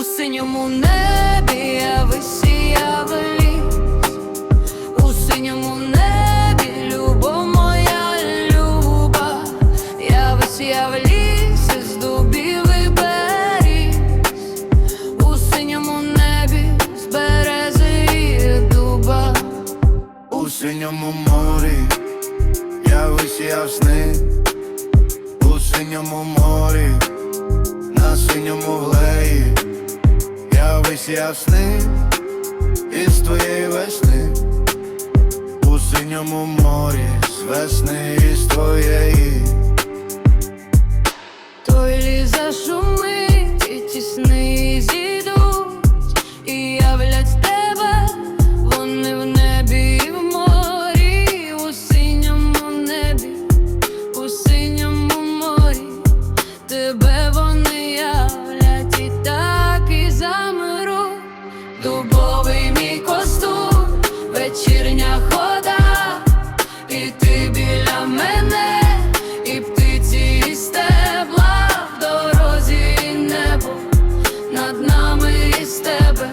У синьому небі я висіяв ліс, у синьому небі, любов моя люба, я висіяв ліс із дубів і у синьому небі з берези і дуба. У синьому морі я висіяв сни, у синьому морі, я ясний із твоєї весни, у синьому морі, з весни із твоєї. Дубовий мій костюм, вечірня хода, і ти біля мене, і птиці і стебла. В дорозі і небо над нами і з тебе,